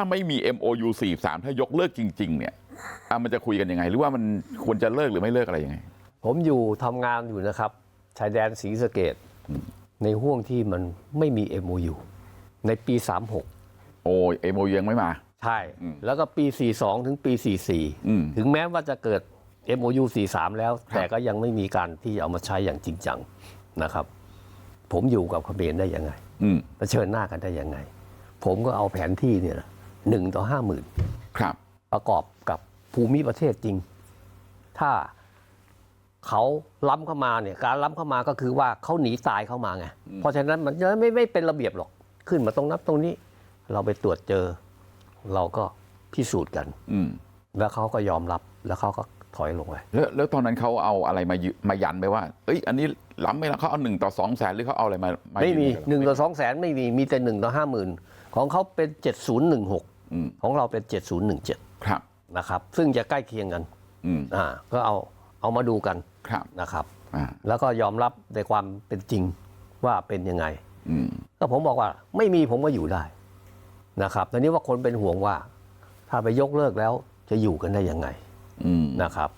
ถ้าไม่มี MOU 43ถ้ายกเลิกจริงๆเนี่ยอะมันจะคุยกันยังไงหรือว่ามันควรจะเลิกหรือไม่เลิกอะไรยังไงผมอยู่ทำงานอยู่นะครับชายแดนศรีสะเกดในห่วงที่มันไม่มี MOU ในปี 36 โอ้ย MOU ยังไม่มาใช่อืมแล้วก็ปี 42 ถึงปีอืม44 ถึงแม้ว่าจะเกิด MOU 43 แล้วครับแต่ก็ยังไม่มีการที่จะเอามาใช้อย่างจริงจังนะครับ ผมอยู่กับเขมรได้ยังไงอืมเผชิญหน้ากันได้ยังไง ผมก็เอาแผนที่เนี่ยนะ หนึ่งต่อห้าหมื่นครับ ประกอบกับภูมิประเทศจริง ถ้าเขาล้ำเข้ามาเนี่ยการล้ำเข้ามาก็คือว่าเขาหนีตายเข้ามาไงเพราะฉะนั้นมันจะไม่ไม่เป็นระเบียบหรอกขึ้นมาตรงนั้นตรงนี้ เราไปตรวจเจอ เราก็พิสูจน์กันอืมแล้วเขาก็ยอมรับแล้วเขาก็ ถอยลงไปแล้วแล้วตอนนั้นเขาเอาอะไรมายึมายันไปว่าเอ้ยอันนี้ล้ำไม่แล้วเขาเอาหนึ่งต่อสองแสนหรือเขาเอาอะไรมาาไม่มียืยักับเราหนึ่งต่อสองแสนไม่มีมีแต่หนึ่งต่อห้าหมื่นของเขาเป็นเจ็ดศูนย์หนึ่งหกอืมของเราเป็นเจ็ดศูนย์หนึ่งเจ็ดครับนะครับ ซึ่งจะใกล้เคียงกันอืมอ่าก็เอาเอามาดูกันครับนะครับอ่าแล้วก็ยอมรับในความเป็นจริงว่าเป็นยังไงอืมก็ผมบอกว่า ไม่มีผมก็อยู่ได้นะครับตอนนี้ว่าคนเป็นห่วงว่า ถ้าไปยกเลิกแล้วจะอยู่กันได้ยังไงอืมนะครับ